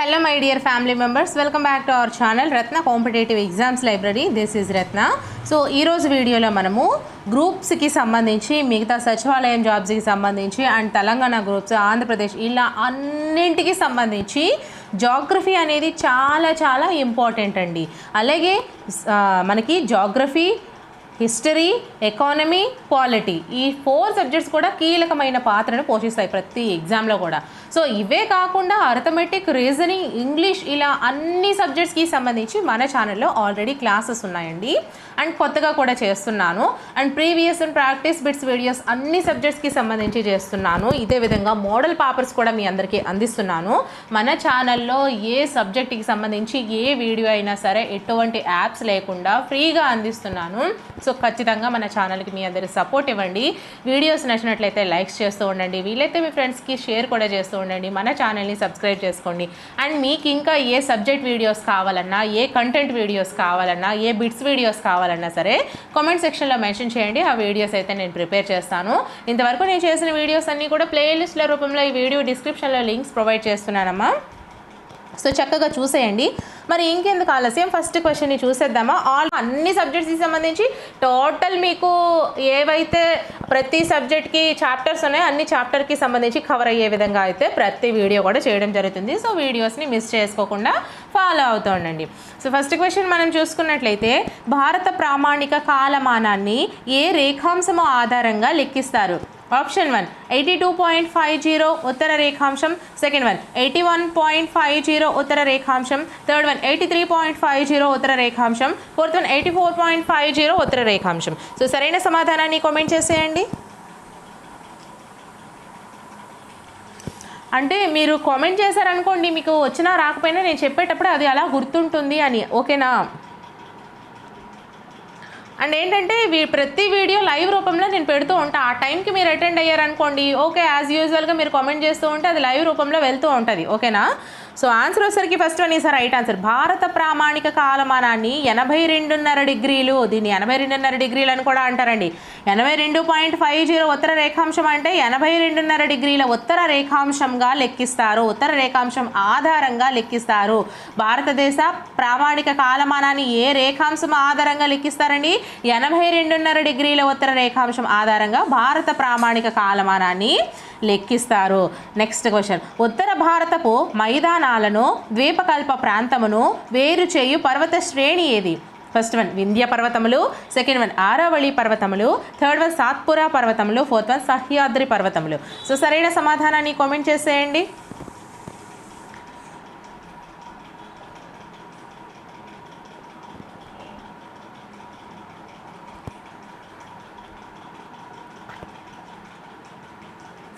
Hello my dear family members welcome back to our channel Ratna competitive exams library this is Ratna so ఈరోజు వీడియోలో మనము గ్రూప్స్కి సంబంధించి మిగతా సచివాలయం జాబ్స్కి సంబంధించి అండ్ తెలంగాణ గ్రూప్స్ ఆంధ్రప్రదేశ్ ఇలా అన్నింటికి సంబంధించి జాగ్రఫీ అనేది చాలా చాలా ఇంపార్టెంట్ అండి. అలాగే మనకి జాగ్రఫీ హిస్టరీ ఎకానమీ పాలిటీ ఈ ఫోర్ సబ్జెక్ట్స్ కూడా కీలకమైన పాత్రను పోషిస్తాయి ప్రతి ఎగ్జామ్లో కూడా. సో ఇవే కాకుండా అర్థమెటిక్ రీజనింగ్ ఇంగ్లీష్ ఇలా అన్ని సబ్జెక్ట్స్కి సంబంధించి మన ఛానల్లో ఆల్రెడీ క్లాసెస్ ఉన్నాయండి. అండ్ కొత్తగా కూడా చేస్తున్నాను. And previous and practice bits videos అన్ని సబ్జెక్ట్స్కి సంబంధించి చేస్తున్నాను. ఇదే విధంగా మోడల్ పేపర్స్ కూడా మీ అందరికీ అందిస్తున్నాను. మన ఛానల్లో ఏ సబ్జెక్ట్కి సంబంధించి ఏ వీడియో అయినా సరే ఎటువంటి యాప్స్ లేకుండా ఫ్రీగా అందిస్తున్నాను. సో ఖచ్చితంగా మన ఛానల్కి మీ అందరి సపోర్ట్ ఇవ్వండి. వీడియోస్ నచ్చినట్లయితే లైక్స్ చేస్తూ ఉండండి. వీలైతే మీ ఫ్రెండ్స్కి షేర్ కూడా చేస్తూ చూడండి మన ఛానల్ని సబ్స్క్రైబ్ చేసుకోండి. అండ్ మీకు ఇంకా ఏ సబ్జెక్ట్ వీడియోస్ కావాలన్నా ఏ కంటెంట్ వీడియోస్ కావాలన్నా ఏ బిట్స్ వీడియోస్ కావాలన్నా సరే కామెంట్ సెక్షన్లో మెన్షన్ చేయండి. ఆ వీడియోస్ అయితే నేను ప్రిపేర్ చేస్తాను. ఇంతవరకు నేను చేసిన వీడియోస్ అన్నీ కూడా ప్లేలిస్ట్ల రూపంలో ఈ వీడియో డిస్క్రిప్షన్లో లింక్స్ ప్రొవైడ్ చేస్తున్నానమ్మా. సో చక్కగా చూసేయండి. మరి ఇంకెందుకు ఆలస్యం? ఫస్ట్ క్వశ్చన్ని చూసేద్దామా? ఆల్ అన్ని సబ్జెక్ట్స్కి సంబంధించి టోటల్ మీకు ఏవైతే ప్రతి సబ్జెక్ట్కి చాప్టర్స్ ఉన్నాయో అన్ని చాప్టర్కి సంబంధించి కవర్ అయ్యే విధంగా అయితే ప్రతి వీడియో కూడా చేయడం జరుగుతుంది. సో వీడియోస్ని మిస్ చేసుకోకుండా ఫాలో అవుతూ ఉండండి. సో ఫస్ట్ క్వశ్చన్ మనం చూసుకున్నట్లయితే భారత ప్రామాణిక కాలమానాన్ని ఏ రేఖాంశము ఆధారంగా లెక్కిస్తారు? Option one eighty two point five zero ఉత్తర రేఖాంశం second one eighty one point five zero ఉత్తర రేఖాంశం third one eighty three point five zero ఉత్తర రేఖాంశం fourth one eighty four point five zero ఉత్తర రేఖాంశం so సరైన సమాధానాన్ని కామెంట్ చేసేయండి. అంటే మీరు కామెంట్ చేశారనుకోండి మీకు వచ్చినా రాకపోయినా నేను చెప్పేటప్పుడు అది అలా గుర్తుంటుంది అని ఓకేనా? అండ్ ఏంటంటే ప్రతి వీడియో లైవ్ రూపంలో నేను పెడుతూ ఉంటా. ఆ టైంకి మీరు అటెండ్ అయ్యారనుకోండి ఓకే యాజ్ యూజువల్గా మీరు కామెంట్ చేస్తూ ఉంటే అది లైవ్ రూపంలో వెళ్తూ ఉంటుంది. ఓకేనా? సో ఆన్సర్ వచ్చేసరికి first one is right answer భారత ప్రామాణిక కాలమానాన్ని ఎనభై రెండున్నర డిగ్రీలు దీన్ని ఎనభై రెండున్నర డిగ్రీలు అని కూడా అంటారండి. ఎనభై రెండు పాయింట్ ఫైవ్ జీరో ఉత్తర రేఖాంశం అంటే ఎనభై రెండున్నర డిగ్రీల ఉత్తర రేఖాంశంగా లెక్కిస్తారు. ఉత్తర రేఖాంశం ఆధారంగా లెక్కిస్తారు. భారతదేశ ప్రామాణిక కాలమానాన్ని ఏ రేఖాంశం ఆధారంగా లెక్కిస్తారండి? ఎనభై రెండున్నర డిగ్రీల ఉత్తర రేఖాంశం ఆధారంగా భారత ప్రామాణిక కాలమానాన్ని లెక్కిస్తారు. నెక్స్ట్ క్వశ్చన్ ఉత్తర భారతపు మైదానాలను ద్వీపకల్ప ప్రాంతమును వేరు చేయు పర్వత శ్రేణి ఏది? ఫస్ట్ వన్ వింధ్య పర్వతములు. సెకండ్ వన్ ఆరావళి పర్వతములు. థర్డ్ వన్ సాత్పురా పర్వతములు. ఫోర్త్ వన్ సహ్యాద్రి పర్వతములు. సో సరైన సమాధానాన్ని కామెంట్ చేసేయండి.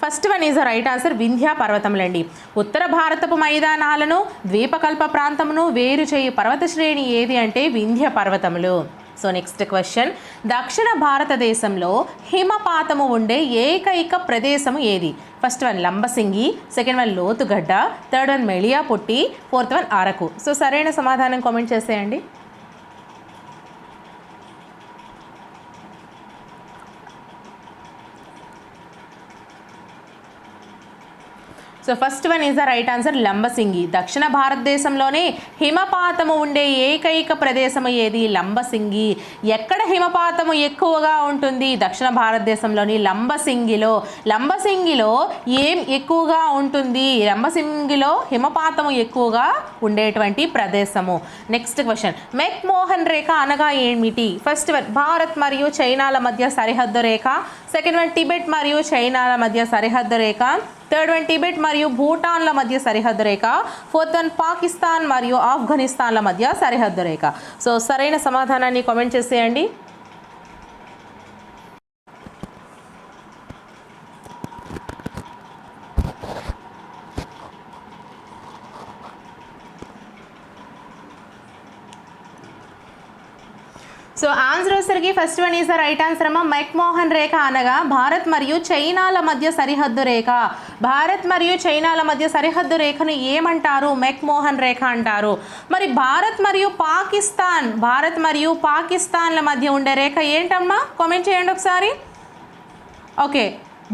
First one is right answer Vindhya పర్వతములండి ఉత్తర భారతపు మైదానాలను ద్వీపకల్ప ప్రాంతమును వేరు చేయి పర్వత శ్రేణి ఏది అంటే వింధ్య పర్వతములు. సో నెక్స్ట్ క్వశ్చన్ దక్షిణ భారతదేశంలో హిమపాతము ఉండే ఏకైక ప్రదేశము ఏది? First one Lambasingi second one Lothugadda third one Meliya Putti fourth one Araku. So సరైన సమాధానం కామెంట్ చేసేయండి. So first one is the right answer Lambasingi దక్షిణ భారతదేశంలోనే హిమపాతము ఉండే ఏకైక ప్రదేశము ఏది లంబసింగి ఎక్కడ హిమపాతము ఎక్కువగా ఉంటుంది దక్షిణ భారతదేశంలోని లంబసింగిలో లంబసింగిలో ఏం ఎక్కువగా ఉంటుంది? లంబసింగిలో హిమపాతము ఎక్కువగా ఉండేటువంటి ప్రదేశము. నెక్స్ట్ క్వశ్చన్ మెక్ మోహన్ రేఖ అనగా ఏమిటి? ఫస్ట్ వన్ భారత్ మరియు చైనాల మధ్య సరిహద్దు రేఖ. సెకండ్ వన్ టిబెట్ మరియు చైనాల మధ్య సరిహద్దు రేఖ. థర్డ్ వన్ టిబెట్ మరియు భూటాన్ల మధ్య సరిహద్దు రేఖ ఫోర్త్ వన్ పాకిస్తాన్ మరియు ఆఫ్ఘనిస్తాన్ల మధ్య సరిహద్దు రేఖ. సో సరైన సమాధానాన్ని కామెంట్ చేసేయండి so answer first one is the right answer అమ్మ. మెక్మోహన్ రేఖ అనగా భారత్ మరియు చైనాల మధ్య సరిహద్దు రేఖ. భారత్ మరియు చైనాల మధ్య సరిహద్దు రేఖను ఏమంటారు? మెక్మోహన్ రేఖ అంటారు. మరి భారత్ మరియు పాకిస్తాన్ భారత్ మరియు పాకిస్తాన్ల మధ్య ఉండే రేఖ ఏంటమ్మా? కామెంట్ చేయండి ఒకసారి. ఓకే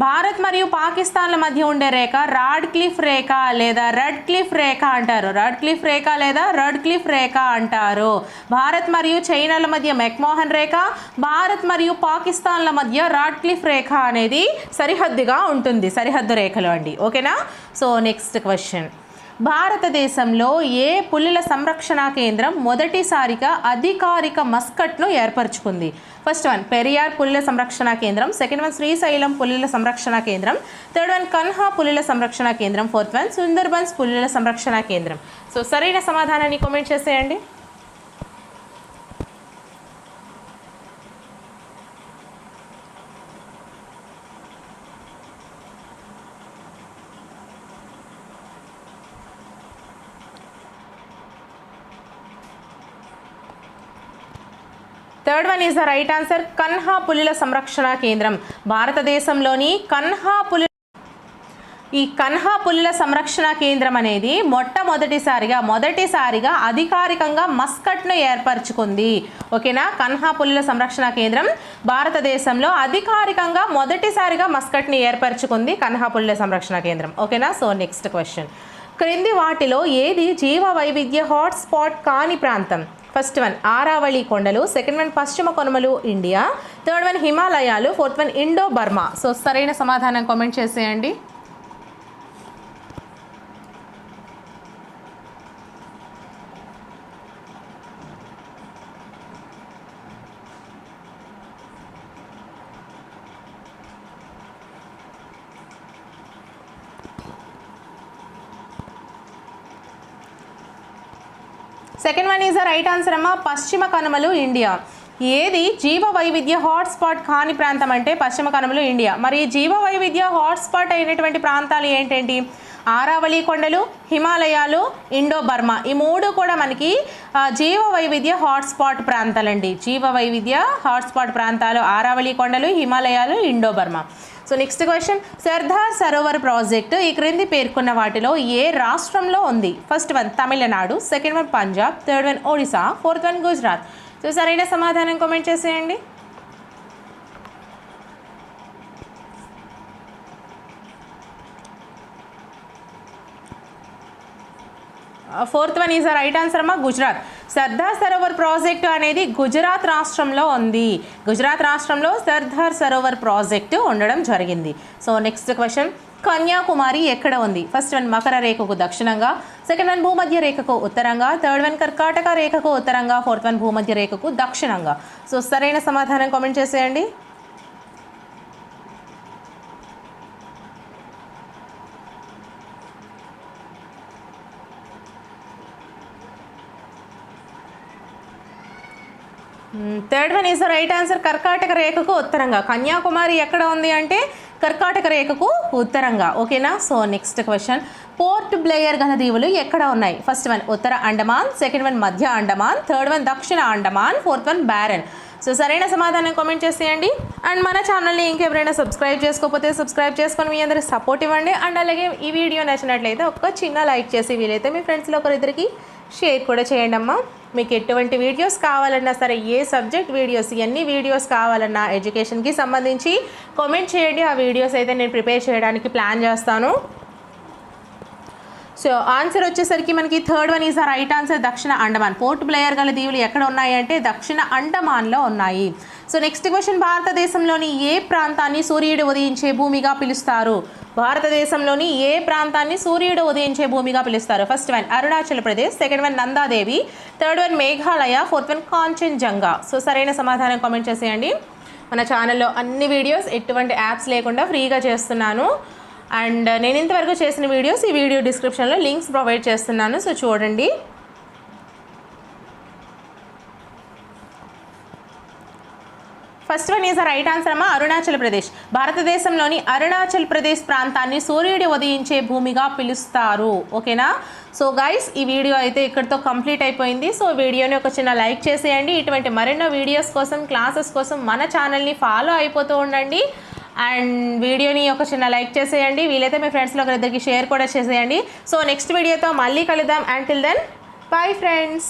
భారత్ మరియు పాకిస్తాన్ల మధ్య ఉండే రేఖ రాడ్ క్లిఫ్ రేఖ లేదా రెడ్ క్లిఫ్ రేఖ అంటారు. రెడ్ క్లిఫ్ రేఖ లేదా రెడ్ క్లిఫ్ రేఖ అంటారు. భారత్ మరియు చైనాల మధ్య మెక్మోహన్ రేఖ భారత్ మరియు పాకిస్తాన్ల మధ్య రాడ్ క్లిఫ్ రేఖ అనేది సరిహద్దుగా ఉంటుంది. సరిహద్దు రేఖలు అండి. ఓకేనా? So next question. భారతదేశంలో ఏ పులుల సంరక్షణ కేంద్రం మొదటిసారిగా అధికారిక మస్కట్ను ఏర్పరచుకుంది? ఫస్ట్ వన్ పెరియార్ పులుల సంరక్షణ కేంద్రం. సెకండ్ వన్ శ్రీశైలం పులుల సంరక్షణ కేంద్రం. థర్డ్ వన్ కన్హా పులుల సంరక్షణ కేంద్రం. ఫోర్త్ వన్ సుందర్బన్స్ పులుల సంరక్షణ కేంద్రం. సో సరైన సమాధానాన్ని కామెంట్ చేసేయండి. Third one is the right answer Kanha పులుల సంరక్షణ కేంద్రం. భారతదేశంలోని కన్హా పులి ఈ కన్హా పులుల సంరక్షణ కేంద్రం అనేది మొట్టమొదటిసారిగా మొదటిసారిగా అధికారికంగా మస్కట్ను ఏర్పరచుకుంది. ఓకేనా? కన్హా పులుల సంరక్షణ కేంద్రం భారతదేశంలో అధికారికంగా మొదటిసారిగా మస్కట్ని ఏర్పరచుకుంది కన్హా పులుల సంరక్షణ కేంద్రం. ఓకేనా? So next question. క్రింది వాటిలో ఏది జీవ వైవిధ్య హాట్స్పాట్ కాని ప్రాంతం? ఫస్ట్ వన్ ఆరావళి కొండలు సెకండ్ వన్ పశ్చిమ కొనుమలు ఇండియా థర్డ్ వన్ హిమాలయాలు fourth one Indo Burma so సరైన సమాధానం కామెంట్ చేసేయండి. Second one is the right answer అమ్మ. పశ్చిమ కనుమలు ఇండియా. ఏది? జీవ వైవిధ్య హాట్స్పాట్ కాని ప్రాంతం అంటే పశ్చిమ కనుమలు ఇండియా. మరి జీవ వైవిధ్య హాట్స్పాట్ అయినటువంటి ప్రాంతాలు ఏంటంటే? ఆరావళి కొండలు హిమాలయాలు ఇండో బర్మా ఈ మూడు కూడా మనకి జీవ వైవిధ్య హాట్స్పాట్ ప్రాంతాలండి. జీవ వైవిధ్య హాట్స్పాట్ ప్రాంతాలు ఆరావళి కొండలు హిమాలయాలు Indo Burma so next question Sardar Sarovar project ఈ క్రింది పేర్కొన్న వాటిలో ఏ రాష్ట్రంలో ఉంది? First one Tamil Nadu second one Punjab third one Odisha fourth one Gujarat. So సరైన సమాధానం కామెంట్ చేసేయండి. Fourth one is right answer అమ్మా గుజరాత్. సర్దార్ సరోవర్ ప్రాజెక్టు అనేది గుజరాత్ రాష్ట్రంలో ఉంది. గుజరాత్ రాష్ట్రంలో సర్దార్ సరోవర్ ప్రాజెక్టు ఉండడం జరిగింది. సో నెక్స్ట్ క్వశ్చన్ కన్యాకుమారి ఎక్కడ ఉంది? ఫస్ట్ వన్ మకర రేఖకు దక్షిణంగా. సెకండ్ వన్ భూమధ్య రేఖకు ఉత్తరంగా. థర్డ్ వన్ కర్కాటక రేఖకు ఉత్తరంగా. ఫోర్త్ వన్ భూమధ్య రేఖకు దక్షిణంగా. సో సరైన సమాధానం కామెంట్ చేసేయండి. Third one is the right answer కర్కాటక రేఖకు ఉత్తరంగా. కన్యాకుమారి ఎక్కడ ఉంది అంటే కర్కాటక రేఖకు ఉత్తరంగా. ఓకేనా? So next question Port Blair గల దీవులు ఎక్కడ ఉన్నాయి? ఫస్ట్ వన్ ఉత్తర అండమాన్ సెకండ్ వన్ మధ్య అండమాన్ థర్డ్ వన్ దక్షిణ Andaman fourth one Barren so సరైన సమాధానం కామెంట్ చేసేయండి. అండ్ మన ఛానల్ని ఇంకెవరైనా సబ్స్క్రైబ్ చేసుకోకపోతే సబ్స్క్రైబ్ చేసుకొని మీ అందరికి సపోర్ట్ ఇవ్వండి. అండ్ అలాగే ఈ వీడియో నచ్చినట్లయితే ఒక చిన్న లైక్ చేసి వీలైతే మీ ఫ్రెండ్స్లో ఒకరిద్దరికి షేర్ కూడా చేయండి అమ్మా మీకు ఎటువంటి వీడియోస్ కావాలన్నా సరే ఏ సబ్జెక్ట్ వీడియోస్ ఎన్ని వీడియోస్ కావాలన్నా ఎడ్యుకేషన్కి సంబంధించి కామెంట్ చేయండి. ఆ వీడియోస్ అయితే నేను ప్రిపేర్ చేయడానికి ప్లాన్ చేస్తాను. సో ఆన్సర్ వచ్చేసరికి మనకి third one is a right answer. దక్షిణ అండమాన్. పోర్ట్ బ్లేయర్ గల దీవులు ఎక్కడ ఉన్నాయి అంటే దక్షిణ అండమాన్లో ఉన్నాయి. సో నెక్స్ట్ క్వశ్చన్ భారతదేశంలోని ఏ ప్రాంతాన్ని సూర్యుడు ఉదయించే భూమిగా పిలుస్తారు? భారతదేశంలోని ఏ ప్రాంతాన్ని సూర్యుడు ఉదయించే భూమిగా పిలుస్తారు? First one Arunachal Pradesh. Second one Nanda Devi. Third one Meghalaya. Fourth one Kanchenjunga. So సరైన సమాధానం కామెంట్ చేసేయండి. మన ఛానల్లో అన్ని వీడియోస్ ఎటువంటి యాప్స్ లేకుండా ఫ్రీగా చేస్తున్నాను. అండ్ నేను ఇంతవరకు చేసిన వీడియోస్ ఈ వీడియో డిస్క్రిప్షన్లో లింక్స్ ప్రొవైడ్ చేస్తున్నాను. సో చూడండి. First one is right answer అమ్మా అరుణాచల్ ప్రదేశ్. భారతదేశంలోని అరుణాచల్ ప్రదేశ్ ప్రాంతాన్ని సూర్యుడు ఉదయించే భూమిగా పిలుస్తారు. ఓకేనా? సో గైస్ ఈ వీడియో అయితే ఇక్కడితో కంప్లీట్ అయిపోయింది. సో వీడియోని ఒక చిన్న లైక్ చేసేయండి. ఇటువంటి మరెన్నో వీడియోస్ కోసం క్లాసెస్ కోసం మన ఛానల్ని ఫాలో అయిపోతూ ఉండండి. అండ్ వీడియోని ఒక చిన్న లైక్ చేసేయండి. వీలైతే మీ ఫ్రెండ్స్లో ఒకరిద్దరికి షేర్ కూడా చేసేయండి. సో నెక్స్ట్ వీడియోతో మళ్ళీ కలుద్దాం. And till then bye friends